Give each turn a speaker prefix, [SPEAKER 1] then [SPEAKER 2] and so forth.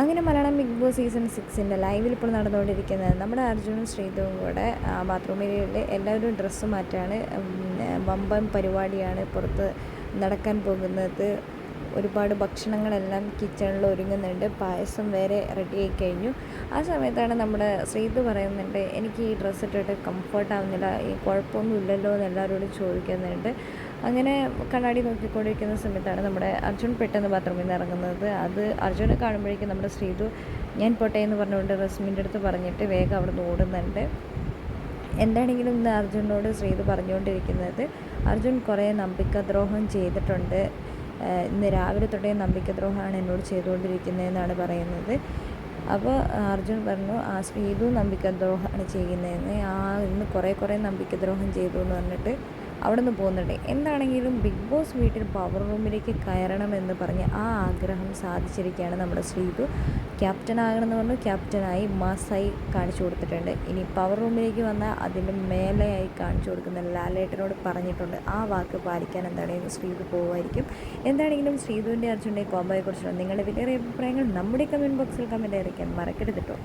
[SPEAKER 1] അങ്ങനെ Malayalam big Boss season സിക്സിന്റെ ലൈവിൽ ഇപ്പോൾ നടന്നുകൊണ്ടിരിക്കുന്നത് നമ്മുടെ അർജുനും ശ്രീധുവും കൂടെ ബാത്റൂമിൽ എല്ലാവരും ഡ്രസ്സ് മാറ്റാണ്. വമ്പൻ പരിപാടിയാണ് പുറത്ത് നടക്കാൻ പോകുന്നത്. ഒരുപാട് ഭക്ഷണങ്ങളെല്ലാം കിച്ചണിൽ ഒരുങ്ങുന്നുണ്ട്. പായസം വരെ റെഡി ആയി കഴിഞ്ഞു. ആ സമയത്താണ് നമ്മുടെ ശ്രീത് പറയുന്നുണ്ട് എനിക്ക് ഈ ഡ്രസ്സ് ഇട്ടിട്ട് കംഫർട്ട് ആവുന്നില്ല ഈ കുഴപ്പമൊന്നും ഇല്ലല്ലോ എന്ന് എല്ലാവരോടും ചോദിക്കുന്നുണ്ട്. അങ്ങനെ കണ്ണാടി നോക്കിക്കൊണ്ടിരിക്കുന്ന സമയത്താണ് നമ്മുടെ അർജുൻ പെട്ടെന്ന് ബാത്റൂമിൽ നിന്ന് ഇറങ്ങുന്നത്. അത് അർജുനെ കാണുമ്പോഴേക്കും നമ്മുടെ ശ്രീതു ഞാൻ പോട്ടെ എന്ന് പറഞ്ഞുകൊണ്ട് റസ്മിന്റെ അടുത്ത് പറഞ്ഞിട്ട് വേഗം അവിടെ നിന്ന് ഓടുന്നുണ്ട്. എന്താണെങ്കിലും ഇന്ന് അർജുനോട് ശ്രീത് പറഞ്ഞുകൊണ്ടിരിക്കുന്നത് അർജുൻ കുറേ നമ്പിക്കദ്രോഹം ചെയ്തിട്ടുണ്ട്. ഇന്ന് രാവിലെ തൊട്ടേ നമ്പിക്കദ്രോഹമാണ് എന്നോട് ചെയ്തുകൊണ്ടിരിക്കുന്നതെന്നാണ് പറയുന്നത്. അപ്പോൾ അർജുൻ പറഞ്ഞു ആ ശ്രീധു നമ്പിക്കദ്രോഹമാണ് ചെയ്യുന്നതെന്ന്. ആ ഇന്ന് കുറേ കുറേ നമ്പിക്കദ്രോഹം ചെയ്തു എന്ന് പറഞ്ഞിട്ട് അവിടെ നിന്ന് പോകുന്നുണ്ട്. എന്താണെങ്കിലും ബിഗ് ബോസ് വീട്ടിൽ പവർ റൂമിലേക്ക് കയറണമെന്ന് പറഞ്ഞ് ആ ആഗ്രഹം സാധിച്ചിരിക്കുകയാണ് നമ്മുടെ ശ്രീതു. ക്യാപ്റ്റൻ ആകണമെന്ന് പറഞ്ഞു. ക്യാപ്റ്റനായി മാസായി കാണിച്ചു കൊടുത്തിട്ടുണ്ട്. ഇനി പവർ റൂമിലേക്ക് വന്നാൽ അതിന്റെ മേലെയായി കാണിച്ചു കൊടുക്കുന്ന ലാലേട്ടനോട് പറഞ്ഞിട്ടുണ്ട്. ആ വാക്ക് പാലിക്കാൻ എന്താണെങ്കിലും ശ്രീതു പോകുമായിരിക്കും. എന്താണെങ്കിലും ശ്രീതുവിന്റെ അർജുന്റെ കോമ്പയെക്കുറിച്ചുള്ള നിങ്ങളുടെ വലിയ അഭിപ്രായങ്ങൾ നമ്മുടെ കമന്റ് ബോക്സിൽ കമന്റ് അറിയിക്കാൻ മറക്കരുത് കേട്ടോ.